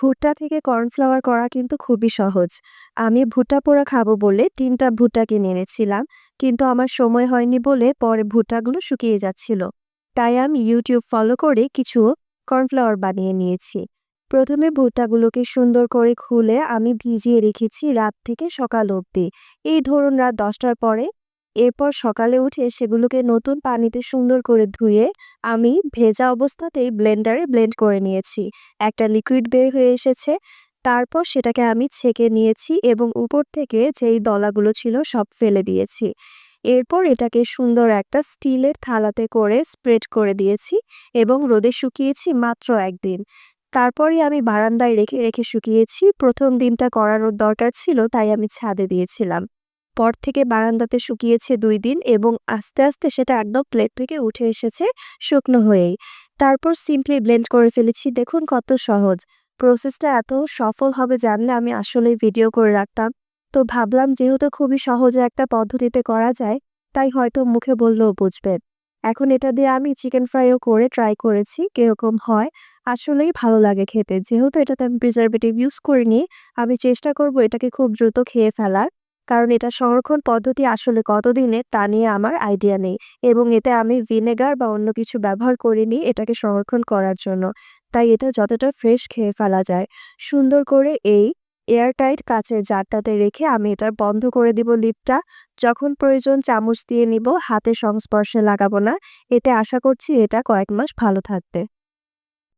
ভুট্টা থেকে কর্নফ্লাওয়ার করা কিন্তু খুবই সহজ। আমি ভুট্টা পোড়া খাব বলে তিনটা ভুট্টা কিনে এনেছিলাম। কিন্তু আমার সময় হয়নি বলে পরে ভুট্টাগুলো শুকিয়ে যাচ্ছিল। তাই আমি ইউটিউব ফলো করে কিছু কর্নফ্লাওয়ার বানিয়ে নিয়েছি। প্রথমে ভুট্টাগুলোকে সুন্দর করে খুলে আমি ভিজিয়ে রেখেছি রাত থেকে সকাল অবধি। এই ধরুন রাত ১০টার পরে। এরপর সকালে উঠে সেগুলোকে নতুন পানিতে সুন্দর করে ধুয়ে আমি ভেজা অবস্থাতেই ব্লেন্ডারে ব্লেন্ড করে নিয়েছি। একটা লিকুইড বের হয়ে এসেছে। তারপর সেটাকে আমি ছেঁকে নিয়েছি এবং উপর থেকে যেই দলাগুলো ছিল সব ফেলে দিয়েছি। এরপর এটাকে সুন্দর একটা স্টিলের থালাতে করে স্প্রেড করে দিয়েছি এবং রোদে শুকিয়েছি মাত্র একদিন। তারপরই আমি বারান্দায় রেখে রেখে শুকিয়েছি। প্রথম দিনটা করার দরকার ছিল, তাই আমি ছাদে দিয়েছিলাম। পর থেকে বারান্দাতে শুকিয়েছে দুই দিন এবং আস্তে, আস্তে সেটা একদম প্লেট থেকে উঠে এসেছে শুকনো হয়েই। তারপর সিম্পলি ব্লেন্ড করে ফেলেছি। দেখুন কত সহজ। প্রসেসটা এত সফল হবে জানলে আমি আসলেই ভিডিও করে রাখতাম। তো ভাবলাম যেহেতু খুবই সহজে একটা পদ্ধতিতে করা যায়, তাই হয়তো মুখে বললেও বুঝবেন। এখন এটা দিয়ে আমি চিকেন ফ্রাইও করে ট্রাই করেছি কীরকম হয়। আসলেই ভালো লাগে খেতে। যেহেতু এটাতে আমি প্রিজারভেটিভ ইউজ করিনি, আমি চেষ্টা করব এটাকে খুব দ্রুত খেয়ে ফেলার। কারণ এটা সংরক্ষণ পদ্ধতি আসলে কতদিনের তা নিয়ে আমার আইডিয়া নেই এবং এতে আমি ভিনেগার বা অন্য কিছু ব্যবহার করিনি এটাকে সংরক্ষণ করার জন্য। তাই এটা যতটা ফ্রেশ খেয়ে ফেলা যায়। সুন্দর করে এই এয়ারটাইট কাঁচের জারটাতে রেখে আমি এটার বন্ধ করে দিব লিডটা। যখন প্রয়োজন চামচ দিয়ে নিব, হাতে সংস্পর্শে লাগাবো না। এতে আশা করছি এটা কয়েক মাস ভালো থাকবে।